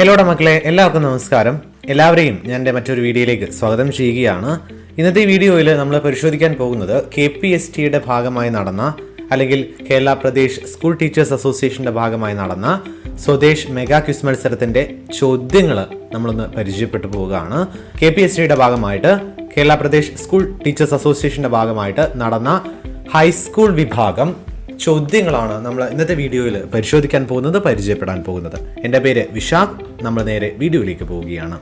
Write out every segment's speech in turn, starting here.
ഹലോടെ മക്കളെ എല്ലാവർക്കും നമസ്കാരം. എല്ലാവരെയും ഞാൻ എന്റെ മറ്റൊരു വീഡിയോയിലേക്ക് സ്വാഗതം ചെയ്യുകയാണ്. ഇന്നത്തെ വീഡിയോയിൽ നമ്മൾ പരിശോധിക്കാൻ പോകുന്നത് കെ പി എസ് ടിയുടെ ഭാഗമായി നടന്ന അല്ലെങ്കിൽ കേരള പ്രദേശ് സ്കൂൾ ടീച്ചേഴ്സ് അസോസിയേഷന്റെ ഭാഗമായി നടന്ന സ്വദേശ് മെഗാ ക്വിസ് മത്സരത്തിന്റെ ചോദ്യങ്ങൾ നമ്മളൊന്ന് പരിചയപ്പെട്ടു പോവുകയാണ്. കെ പി എസ് ടിയുടെ ഭാഗമായിട്ട് കേരള പ്രദേശ് സ്കൂൾ ടീച്ചേഴ്സ് അസോസിയേഷന്റെ ഭാഗമായിട്ട് നടന്ന ഹൈസ്കൂൾ വിഭാഗം ചോദ്യങ്ങളാണ് നമ്മൾ ഇന്നത്തെ വീഡിയോയിൽ പരിശോധിക്കാൻ പോകുന്നത് പരിചയപ്പെടാൻ പോകുന്നത്. എന്റെ പേര് വിശാഖ്. നമ്മൾ നേരെ വീഡിയോയിലേക്ക് പോവുകയാണ്.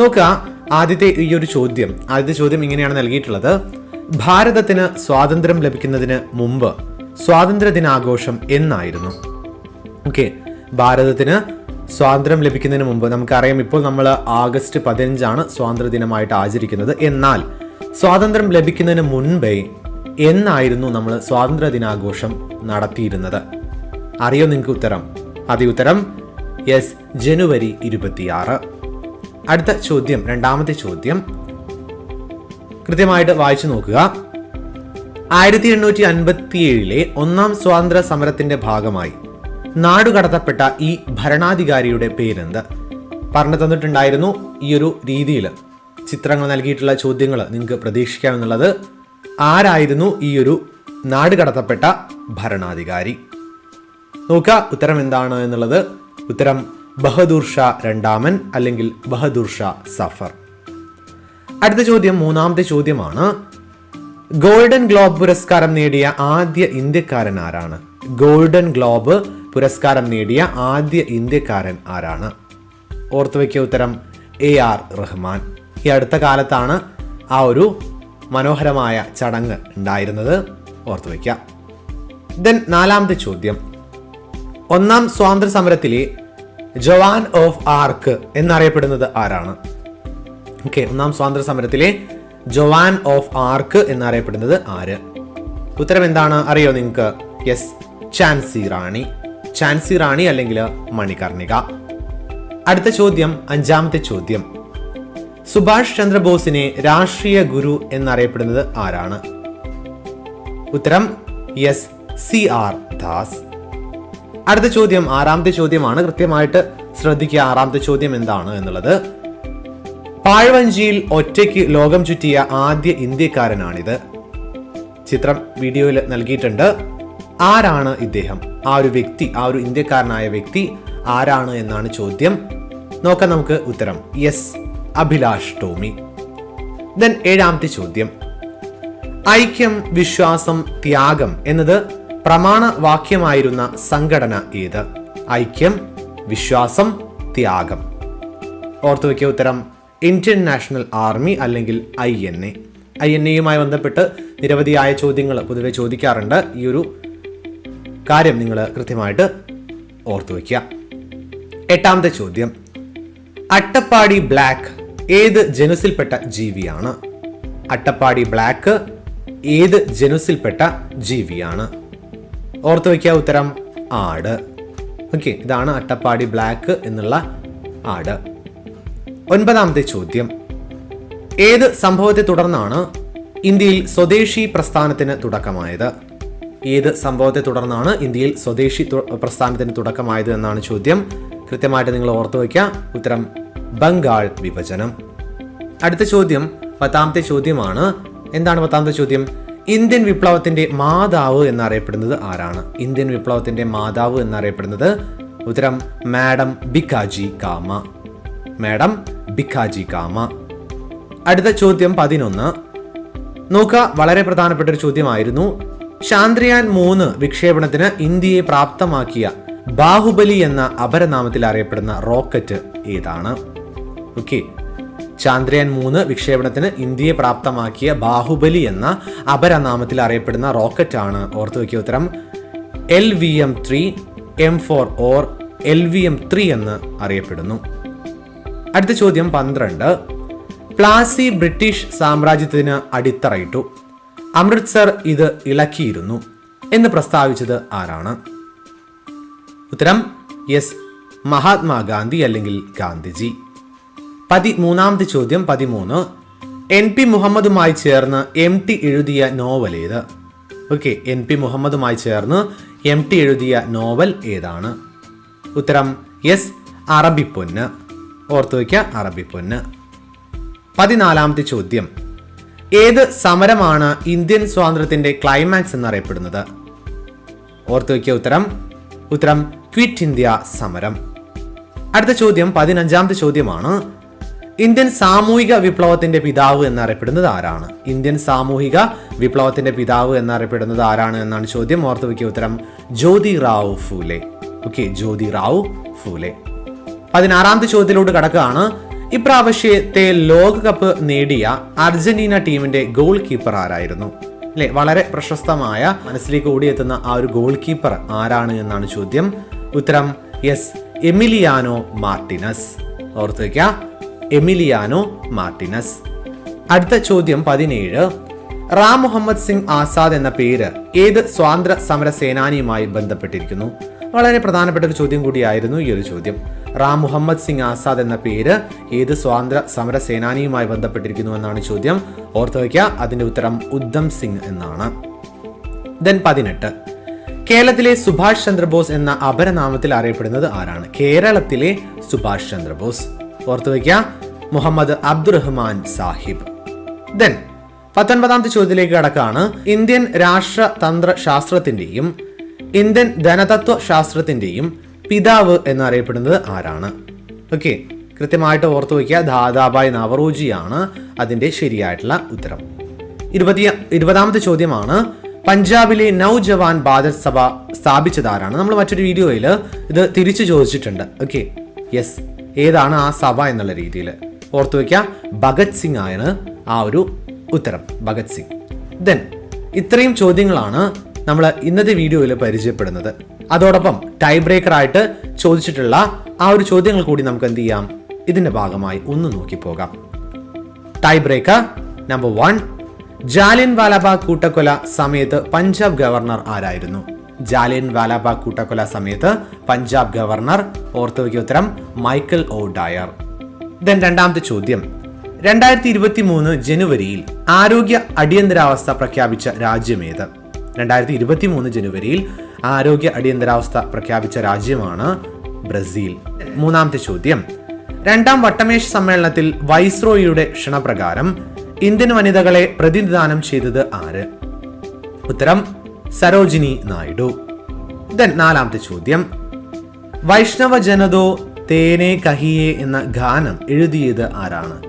നോക്കുക ആദ്യത്തെ ഈ ഒരു ചോദ്യം. ആദ്യത്തെ ചോദ്യം ഇങ്ങനെയാണ് നൽകിയിട്ടുള്ളത്. ഭാരതത്തിന് സ്വാതന്ത്ര്യം ലഭിക്കുന്നതിന് മുമ്പ് സ്വാതന്ത്ര്യ ദിനാഘോഷം എന്നായിരുന്നു. ഓക്കെ ഭാരതത്തിന് സ്വാതന്ത്ര്യം ലഭിക്കുന്നതിന് മുമ്പ് നമുക്കറിയാം ഇപ്പോൾ നമ്മൾ ആഗസ്റ്റ് പതിനഞ്ചാണ് സ്വാതന്ത്ര്യ ദിനമായിട്ട് ആചരിക്കുന്നത്. എന്നാൽ സ്വാതന്ത്ര്യം ലഭിക്കുന്നതിന് മുൻപേ എന്നായിരുന്നു നമ്മൾ സ്വാതന്ത്ര്യ ദിനാഘോഷം നടത്തിയിരുന്നത്? അറിയോ നിങ്ങൾക്ക് ഉത്തരം? അതേ ഉത്തരം യെസ് ജനുവരി ഇരുപത്തിയാറ്. അടുത്ത ചോദ്യം രണ്ടാമത്തെ ചോദ്യം. കൃത്യമായിട്ട് വായിച്ചു നോക്കുക. ആയിരത്തി എണ്ണൂറ്റി അൻപത്തി ഏഴിലെ ഒന്നാം സ്വാതന്ത്ര്യ സമരത്തിന്റെ ഭാഗമായി നാടുകടത്തപ്പെട്ട ഈ ഭരണാധികാരിയുടെ പേരെന്ത്? പറഞ്ഞു തന്നിട്ടുണ്ടായിരുന്നു ഈ ഒരു രീതിയിൽ ചിത്രങ്ങൾ നൽകിയിട്ടുള്ള ചോദ്യങ്ങൾ നിങ്ങൾക്ക് പ്രതീക്ഷിക്കാമെന്നുള്ളത് ആരായിരുന്നു ഈ ഒരു നാടുകടത്തപ്പെട്ട ഭരണാധികാരി? നോക്കുക ഉത്തരം എന്താണ് എന്നുള്ളത്. ഉത്തരം ബഹദൂർ ഷാ രണ്ടാമൻ അല്ലെങ്കിൽ ബഹദൂർ ഷാ സഫർ. അടുത്ത ചോദ്യം മൂന്നാമത്തെ ചോദ്യമാണ് ഗോൾഡൻ ഗ്ലോബ് പുരസ്കാരം നേടിയ ആദ്യ ഇന്ത്യക്കാരൻ ആരാണ്? ഗോൾഡൻ ഗ്ലോബ് പുരസ്കാരം നേടിയ ആദ്യ ഇന്ത്യക്കാരൻ ആരാണ്? ഓർത്തു വയ്ക്കിയ ഉത്തരം എ ആർ റഹ്മാൻ. ഈ അടുത്ത കാലത്താണ് ആ ഒരു മനോഹരമായ ചടങ്ങ് ഉണ്ടായിരുന്നത്. ഓർത്തു വയ്ക്കാം ദെൻ നാലാമത്തെ ചോദ്യം. ഒന്നാം സ്വാതന്ത്ര്യ സമരത്തിലെ ജവാൻ ഓഫ് ആർക്ക് എന്നറിയപ്പെടുന്നത് ആരാണ്? ഓക്കെ ഒന്നാം സ്വാതന്ത്ര്യ സമരത്തിലെ ജവാൻ ഓഫ് ആർക്ക് എന്നറിയപ്പെടുന്നത് ആര്? ഉത്തരം എന്താണ് അറിയോ നിങ്ങൾക്ക്? യെസ് ചാൻസി റാണി ചാൻസി റാണി അല്ലെങ്കിൽ മണികർണിക. അടുത്ത ചോദ്യം അഞ്ചാമത്തെ ചോദ്യം. സുഭാഷ് ചന്ദ്രബോസിനെ രാഷ്ട്രീയ ഗുരു എന്നറിയപ്പെടുന്നത് ആരാണ്? ഉത്തരം യെസ് സി ആർ ദാസ്. അടുത്ത ചോദ്യം ആറാമത്തെ ചോദ്യമാണ്. കൃത്യമായിട്ട് ശ്രദ്ധിക്കുക ആറാമത്തെ ചോദ്യം എന്താണ് എന്നുള്ളത്. പാഴ്വഞ്ചിയിൽ ഒറ്റയ്ക്ക് ലോകം ചുറ്റിയ ആദ്യ ഇന്ത്യക്കാരനാണിത്. ചിത്രം വീഡിയോയിൽ നൽകിയിട്ടുണ്ട്. ആരാണ് ഇദ്ദേഹം? ആ ഒരു വ്യക്തി ആ ഒരു ഇന്ത്യക്കാരനായ വ്യക്തി ആരാണ് എന്നാണ് ചോദ്യം. നോക്കാം നമുക്ക് ഉത്തരം. യെസ് അഭിലാഷ് ടോമി. ദെൻ ഏഴാമത്തെ ചോദ്യം. ഐക്യം വിശ്വാസം ത്യാഗം എന്നത് പ്രമാണ വാക്യമായിരുന്ന സംഘടന ഏത്? ഐക്യം വിശ്വാസം ത്യാഗം. ഓർത്തു വയ്ക്കിയ ഉത്തരം. ഇന്ത്യൻ നാഷണൽ ആർമി അല്ലെങ്കിൽ I N A. I N എയുമായി ബന്ധപ്പെട്ട് നിരവധിയായ ചോദ്യങ്ങൾ പൊതുവെ ചോദിക്കാറുണ്ട്. ഈ ഒരു കാര്യം നിങ്ങൾ കൃത്യമായിട്ട് ഓർത്തു വയ്ക്കുക. എട്ടാമത്തെ ചോദ്യം. അട്ടപ്പാടി ബ്ലാക്ക് ഏത് ജനുസിൽപ്പെട്ട ജീവിയാണ്? അട്ടപ്പാടി ബ്ലാക്ക് ഏത് ജനുസിൽപ്പെട്ട ജീവിയാണ്? ഓർത്തു വയ്ക്കുക ഉത്തരം ആട്. ഓക്കെ ഇതാണ് അട്ടപ്പാടി ബ്ലാക്ക് എന്നുള്ള ആട്. ഒൻപതാമത്തെ ചോദ്യം. ഏത് സംഭവത്തെ തുടർന്നാണ് ഇന്ത്യയിൽ സ്വദേശി പ്രസ്ഥാനത്തിന് തുടക്കമായത്? ഏത് സംഭവത്തെ തുടർന്നാണ് ഇന്ത്യയിൽ സ്വദേശി പ്രസ്ഥാനത്തിന് തുടക്കമായത് എന്നാണ് ചോദ്യം. കൃത്യമായിട്ട് നിങ്ങൾ ഓർത്തു വയ്ക്കുക. ഉത്തരം ബംഗാൾ വിഭജനം. അടുത്ത ചോദ്യം പത്താമത്തെ ചോദ്യമാണ്. എന്താണ് പത്താമത്തെ ചോദ്യം? ഇന്ത്യൻ വിപ്ലവത്തിന്റെ മാതാവ് എന്നറിയപ്പെടുന്നത് ആരാണ്? ഇന്ത്യൻ വിപ്ലവത്തിന്റെ മാതാവ് എന്നറിയപ്പെടുന്നത് ഉത്തരം മാഡം ബിക്കാജി കാമ. മാഡം ബിക്കാജി കാമ. അടുത്ത ചോദ്യം പതിനൊന്ന്. നോക്കുക വളരെ പ്രധാനപ്പെട്ട ഒരു ചോദ്യമായിരുന്നു. ചാന്ദ്രയാൻ മൂന്ന് വിക്ഷേപണത്തിന് ഇന്ത്യയെ പ്രാപ്തമാക്കിയ ബാഹുബലി എന്ന അപരനാമത്തിൽ അറിയപ്പെടുന്ന റോക്കറ്റ് ഏതാണ്? ഓക്കെ. ചാന്ദ്രയാൻ മൂന്ന് വിക്ഷേപണത്തിന് ഇന്ത്യയെ പ്രാപ്തമാക്കിയ ബാഹുബലി എന്ന അപരനാമത്തിൽ അറിയപ്പെടുന്ന റോക്കറ്റ് ആണ് ഓർത്തു വയ്ക്കിയ ഉത്തരം. L V M three M four or L V M three എന്ന് അറിയപ്പെടുന്നു. അടുത്ത ചോദ്യം പന്ത്രണ്ട്. പ്ലാസി ബ്രിട്ടീഷ് സാമ്രാജ്യത്തിന് അടിത്തറയിട്ടു. അമൃത്സർ ഇത് ഇളക്കിയിരുന്നു എന്ന് പ്രസ്താവിച്ചത് ആരാണ്? ഉത്തരം യെസ് മഹാത്മാഗാന്ധി അല്ലെങ്കിൽ ഗാന്ധിജി. പതിമൂന്നാമത്തെ ചോദ്യം പതിമൂന്ന്. എൻ പി മുഹമ്മദുമായി ചേർന്ന് എം ടി എഴുതിയ നോവൽ ഏത്? ഓക്കെ എൻ പി മുഹമ്മദുമായി ചേർന്ന് എം ടി എഴുതിയ നോവൽ ഏതാണ്? ഉത്തരം യെസ് അറബിപ്പൊന്ന്. ഓർത്തു വയ്ക്കുക അറബി പൊന്ന്. പതിനാലാമത്തെ ചോദ്യം. ഏത് സമരമാണ് ഇന്ത്യൻ സ്വാതന്ത്ര്യത്തിന്റെ ക്ലൈമാക്സ് എന്നറിയപ്പെടുന്നത്? ഓർത്തു വയ്ക്കുക ഉത്തരം. ഉത്തരം ക്വിറ്റ് ഇന്ത്യ സമരം. അടുത്ത ചോദ്യം പതിനഞ്ചാമത്തെ ചോദ്യമാണ്. ഇന്ത്യൻ സാമൂഹിക വിപ്ലവത്തിന്റെ പിതാവ് എന്നറിയപ്പെടുന്നത് ആരാണ്? ഇന്ത്യൻ സാമൂഹിക വിപ്ലവത്തിന്റെ പിതാവ് എന്നറിയപ്പെടുന്നത് ആരാണ് എന്നാണ് ചോദ്യം. ഓർത്തു വയ്ക്കുക ഉത്തരം ജ്യോതി റാവു ഫൂലെ. ഓക്കെ ജ്യോതി റാവു ഫൂലെ. പതിനാറാമത്തെ ചോദ്യത്തിലോട്ട് കടക്കുകയാണ്. ഇപ്രാവശ്യത്തെ ലോകകപ്പ് നേടിയ അർജന്റീന ടീമിന്റെ ഗോൾ കീപ്പർ ആരായിരുന്നു? അല്ലെ വളരെ പ്രശസ്തമായ മനസ്സിലേക്ക് ഓടിയെത്തുന്ന ആ ഒരു ഗോൾ കീപ്പർ ആരാണ് എന്നാണ് ചോദ്യം. ഉത്തരം യെസ് എമിലിയാനോ മാർട്ടിനസ്. ഓർത്ത് വയ്ക്കുക എമിലിയാനോ മാർട്ടിനസ്. അടുത്ത ചോദ്യം പതിനേഴ്. റാം മുഹമ്മദ് സിംഗ് ആസാദ് എന്ന പേര് ഏത് സ്വാതന്ത്ര്യ സമര സേനാനിയുമായി ബന്ധപ്പെട്ടിരിക്കുന്നു? വളരെ പ്രധാനപ്പെട്ട ഒരു ചോദ്യം കൂടിയായിരുന്നു ഈ ഒരു ചോദ്യം. റാം മുഹമ്മദ് സിംഗ് ആസാദ് എന്ന പേര് ഏത് സ്വാതന്ത്ര്യ സമര സേനാനിയുമായി ബന്ധപ്പെട്ടിരിക്കുന്നു എന്നാണ് ചോദ്യം. ഓർത്തു വയ്ക്കുക അതിന്റെ ഉത്തരം ഉദ്ധം സിംഗ് എന്നാണ്. ദെൻ പതിനെട്ട്. കേരളത്തിലെ സുഭാഷ് ചന്ദ്രബോസ് എന്ന അപരനാമത്തിൽ അറിയപ്പെടുന്നത് ആരാണ്? കേരളത്തിലെ സുഭാഷ് ചന്ദ്രബോസ്. ഓർത്തു വയ്ക്കുക മുഹമ്മദ് അബ്ദുറഹ്മാൻ സാഹിബ്. ദെൻ പത്തൊൻപതാമത്തെ ചോദ്യത്തിലേക്ക് കടക്കാണ്. ഇന്ത്യൻ രാഷ്ട്രതന്ത്ര ശാസ്ത്രത്തിന്റെയും ഇന്ത്യൻ ധനതത്വ ശാസ്ത്രത്തിന്റെയും പിതാവ് എന്നറിയപ്പെടുന്നത് ആരാണ്? ഓക്കെ കൃത്യമായിട്ട് ഓർത്തു വയ്ക്കുക. ദാദാബായ് നവറോജിയാണ് അതിന്റെ ശരിയായിട്ടുള്ള ഉത്തരം. ഇരുപത്തി ഇരുപതാമത്തെ ചോദ്യമാണ് പഞ്ചാബിലെ നൗജവാൻ ബാദൽ സഭ സ്ഥാപിച്ചതാരാണ്? നമ്മൾ മറ്റൊരു വീഡിയോയിൽ ഇത് തിരിച്ചു ചോദിച്ചിട്ടുണ്ട്. ഓക്കെ യെസ് ഏതാണ് ആ സഭ എന്നുള്ള രീതിയിൽ? ഓർത്തു വയ്ക്കുക ഭഗത് സിംഗ് ആണ് ആ ഒരു ഉത്തരം. ഭഗത് സിംഗ്. ദെൻ ഇത്രയും ചോദ്യങ്ങളാണ് നമ്മൾ ഇന്നത്തെ വീഡിയോയിൽ പരിചയപ്പെടുന്നത്. അതോടൊപ്പം ടൈ ബ്രേക്കർ ആയിട്ട് ചോദിച്ചിട്ടുള്ള ആ ഒരു ചോദ്യങ്ങൾ കൂടി നമുക്ക് എന്ത് ചെയ്യാം? ഇതിന്റെ ഭാഗമായി ഒന്ന് നോക്കി പോകാം. Tie breaker number one Jallianwala Walabagh കൂട്ടക്കൊല സമയത്ത് പഞ്ചാബ് ഗവർണർ ആരായിരുന്നു? ജാലിയൻ വാലാബാഗ് കൂട്ടക്കൊല സമയത്ത് പഞ്ചാബ് ഗവർണർ ഓർത്തു വയ്ക്കിയ ഉത്തരം മൈക്കൽ ഒ ഡയർ. ദെൻ രണ്ടാമത്തെ ചോദ്യം. രണ്ടായിരത്തി ഇരുപത്തി മൂന്ന് ജനുവരിയിൽ ആരോഗ്യ അടിയന്തരാവസ്ഥ പ്രഖ്യാപിച്ച രാജ്യമേത് രണ്ടായിരത്തി ഇരുപത്തി മൂന്ന് ജനുവരിയിൽ ആരോഗ്യ അടിയന്തരാവസ്ഥ പ്രഖ്യാപിച്ച രാജ്യമാണ് ബ്രസീൽ. മൂന്നാമത്തെ ചോദ്യം. രണ്ടാം വട്ടമേശ സമ്മേളനത്തിൽ വൈസ്രോയിയുടെ ക്ഷണപ്രകാരം ഇന്ത്യൻ വനിതകളെ പ്രതിനിധാനം ചെയ്തത് ആര്? ഉത്തരം സരോജിനി നായിഡു. ദെൻ നാലാമത്തെ ചോദ്യം. വൈഷ്ണവ ജനതോ തേനെ കഹിയെ എന്ന ഗാനം എഴുതിയത് ആരാണ്?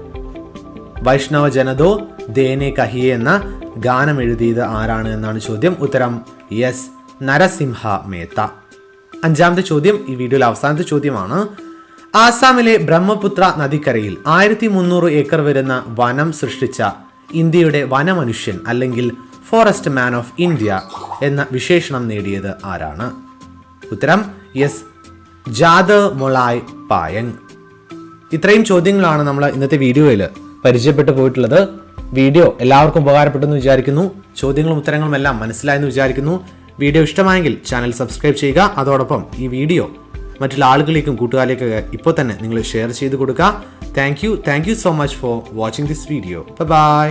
വൈഷ്ണവ ജനതോ ദേനെ കഹിയെ എന്ന ഗാനം എഴുതിയത് ആരാണ് എന്നാണ് ചോദ്യം. ഉത്തരം എസ് നരസിംഹ മേത്ത. അഞ്ചാമത്തെ ചോദ്യം ഈ വീഡിയോയിലെ അവസാനത്തെ ചോദ്യമാണ്. ആസാമിലെ ബ്രഹ്മപുത്ര നദിക്കരയിൽ ആയിരത്തി മുന്നൂറ് ഏക്കർ വരുന്ന വനം സൃഷ്ടിച്ച ഇന്ത്യയുടെ വനമനുഷ്യൻ അല്ലെങ്കിൽ ഫോറസ്റ്റ് മാൻ ഓഫ് ഇന്ത്യ എന്ന വിശേഷണം നേടിയത് ആരാണ്? ഉത്തരം എസ് ജാദവ് മൊളായ് പായങ്. ഇത്രയും ചോദ്യങ്ങളാണ് നമ്മൾ ഇന്നത്തെ വീഡിയോയിൽ പരിചയപ്പെട്ടു പോയിട്ടുള്ളത്. വീഡിയോ എല്ലാവർക്കും ഉപകാരപ്പെട്ടെന്ന് വിചാരിക്കുന്നു. ചോദ്യങ്ങളും ഉത്തരങ്ങളും എല്ലാം മനസ്സിലായെന്ന് വിചാരിക്കുന്നു. വീഡിയോ ഇഷ്ടമായെങ്കിൽ ചാനൽ സബ്സ്ക്രൈബ് ചെയ്യുക. അതോടൊപ്പം ഈ വീഡിയോ മറ്റുള്ള ആളുകളിലേക്കും കൂട്ടുകാരിലേക്കൊക്കെ ഇപ്പോൾ തന്നെ നിങ്ങൾ ഷെയർ ചെയ്ത് കൊടുക്കുക. Thank you. Thank you so much for watching this video. Bye